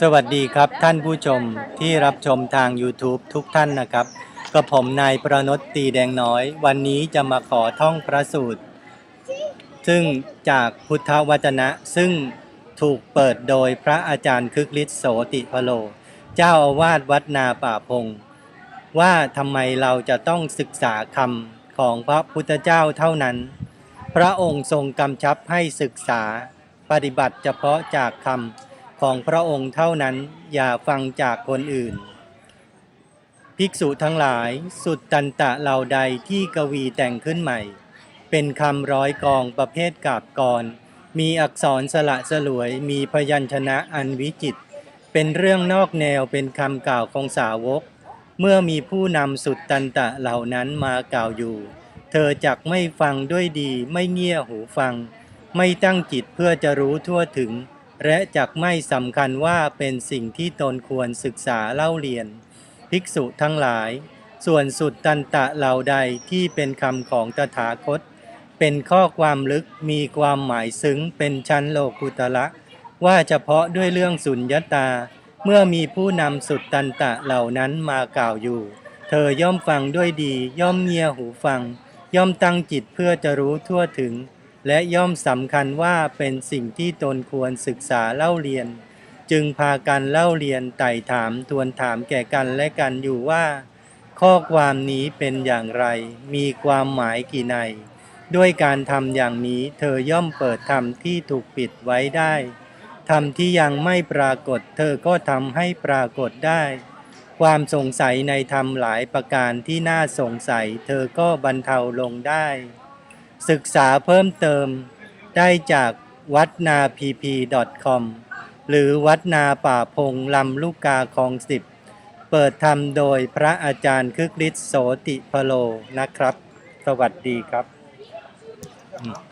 สวัสดีครับท่านผู้ชมที่รับชมทาง YouTube ทุกท่านนะครับก็ผมนายประนตตีแดงน้อย วันนี้จะมาขอท่องพระสูตร ซึ่งจากพุทธวจนะซึ่งถูกเปิดโดยพระอาจารย์คึกฤทธิ์โสติพโล เจ้าอาวาสวัดนาป่าพง ว่าทำไมเราจะต้องศึกษาคำของพระพุทธเจ้าเท่านั้น พระองค์ทรงกำชับให้ศึกษาปฏิบัติเฉพาะจากคำ ของพระองค์เท่านั้นอย่าฟังจากคนอื่น ภิกษุทั้งหลายสุดตันตะเหล่าใดที่กวีแต่งขึ้นใหม่ เป็นคำร้อยกองประเภทกาบกร มีอักษรสละสลวยมีพยัญชนะอันวิจิต เป็นเรื่องนอกแนวเป็นคำกล่าวของสาวก เมื่อมีผู้นำสุดตันตะเหล่านั้นมากล่าวอยู่ เธอจักไม่ฟังด้วยดีไม่เงี่ยหูฟัง ไม่ตั้งจิตเพื่อจะรู้ทั่วถึง และจักไม่สำคัญว่าเป็นสิ่งที่ตนควรศึกษาเล่าเรียน ภิกษุทั้งหลาย ส่วนสุดตันตะเหล่าใดที่เป็นคำของตถาคต เป็นข้อความลึกมีความหมายซึ้งเป็นชั้นโลกุตละ ว่าเฉพาะด้วยเรื่องสุญญตา เมื่อมีผู้นำสุดตันตะเหล่านั้นมากล่าวอยู่ เธอย่อมฟังด้วยดี ย่อมเงียหูฟัง ย่อมตั้งจิตเพื่อจะรู้ทั่วถึง และย่อมสำคัญว่าเป็นสิ่งที่ตนควรศึกษาเล่าเรียน จึงพากันเล่าเรียนไต่ถามทวนถามแก่กันและกันอยู่ว่า ข้อความนี้เป็นอย่างไร มีความหมายกี่ใน ด้วยการทำอย่างนี้เธอย่อมเปิดธรรมที่ถูกปิดไว้ได้ธรรมที่ยังไม่ปรากฏ เธอก็ทำให้ปรากฏได้ ความสงสัยในธรรมหลายประการที่น่าสงสัย เธอก็บรรเทาลงได้ ศึกษาเพิ่มเติม ได้จากวัดนาพีพี .com หรือวัดนาป่าพงลำลูกกาคลองสิบเปิดธรรมโดยพระอาจารย์คึกฤทธิ์โสติพโลนะครับ สวัสดีครับ